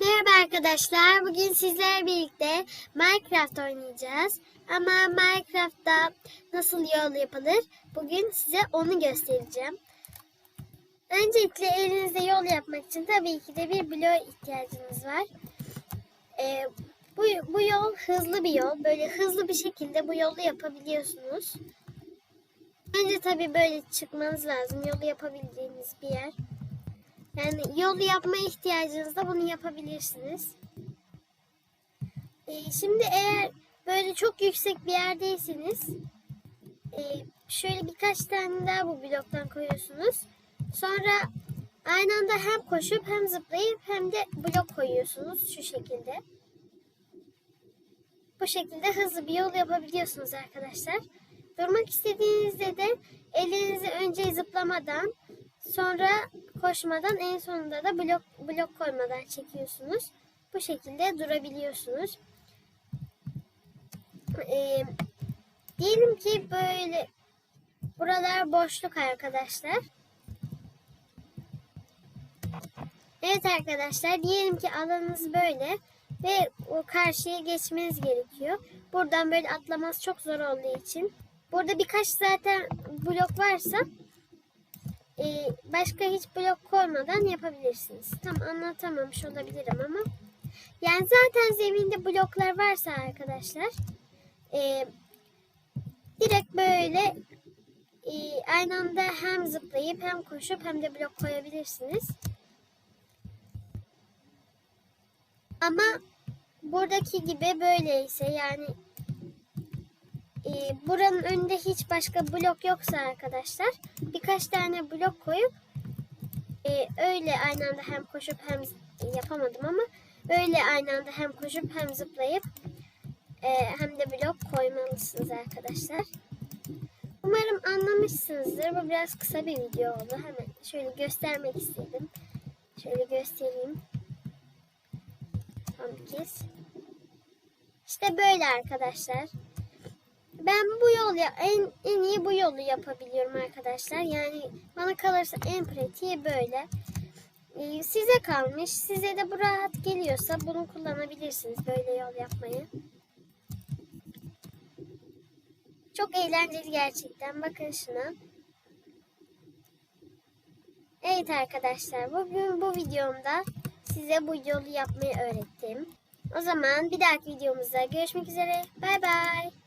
Merhaba arkadaşlar. Bugün sizlerle birlikte Minecraft oynayacağız. Ama Minecraft'ta nasıl yol yapılır? Bugün size onu göstereceğim. Öncelikle elinizde yol yapmak için tabii ki de bir bloğa ihtiyacınız var. Ee, bu, bu yol hızlı bir yol. Böyle hızlı bir şekilde bu yolu yapabiliyorsunuz. Önce tabii böyle çıkmanız lazım. Yolu yapabildiğiniz bir yer. Yani yolu yapma ihtiyacınızda bunu yapabilirsiniz. Ee, şimdi eğer böyle çok yüksek bir yerdeyseniz e, şöyle birkaç tane daha bu bloktan koyuyorsunuz. Sonra aynı anda hem koşup hem zıplayıp hem de blok koyuyorsunuz şu şekilde. Bu şekilde hızlı bir yol yapabiliyorsunuz arkadaşlar. Durmak istediğinizde de elinizi önce zıplamadan sonra koşmadan en sonunda da blok blok koymadan çekiyorsunuz. Bu şekilde durabiliyorsunuz. Ee, diyelim ki böyle buralar boşluk arkadaşlar. Evet arkadaşlar diyelim ki alanınız böyle ve o karşıya geçmeniz gerekiyor. Buradan böyle atlaması çok zor olduğu için. Burada birkaç zaten blok varsa e, başka hiç blok koymadan yapabilirsiniz. Tam anlatamamış olabilirim ama yani zaten zeminde bloklar varsa arkadaşlar e, direkt böyle e, aynı anda hem zıplayıp hem koşup hem de blok koyabilirsiniz. Ama buradaki gibi böyleyse yani e, buranın önünde hiç başka blok yoksa arkadaşlar birkaç tane blok koyup e, öyle aynı anda hem koşup hem z- yapamadım ama öyle aynı anda hem koşup hem zıplayıp e, hem de blok koymalısınız arkadaşlar. Umarım anlamışsınızdır. Bu biraz kısa bir video oldu. Hemen şöyle göstermek istedim. Şöyle göstereyim. Son bir kez. İşte böyle arkadaşlar. Ben bu yol ya en, en iyi bu yolu yapabiliyorum arkadaşlar. Yani bana kalırsa en pratiği böyle. Ee, size kalmış. Size de bu rahat geliyorsa bunu kullanabilirsiniz böyle yol yapmayı. Çok eğlenceli gerçekten. Bakın şuna. Evet arkadaşlar bugün bu videomda size bu yolu yapmayı öğrettim. O zaman bir dahaki videomuzda görüşmek üzere. Bay bay.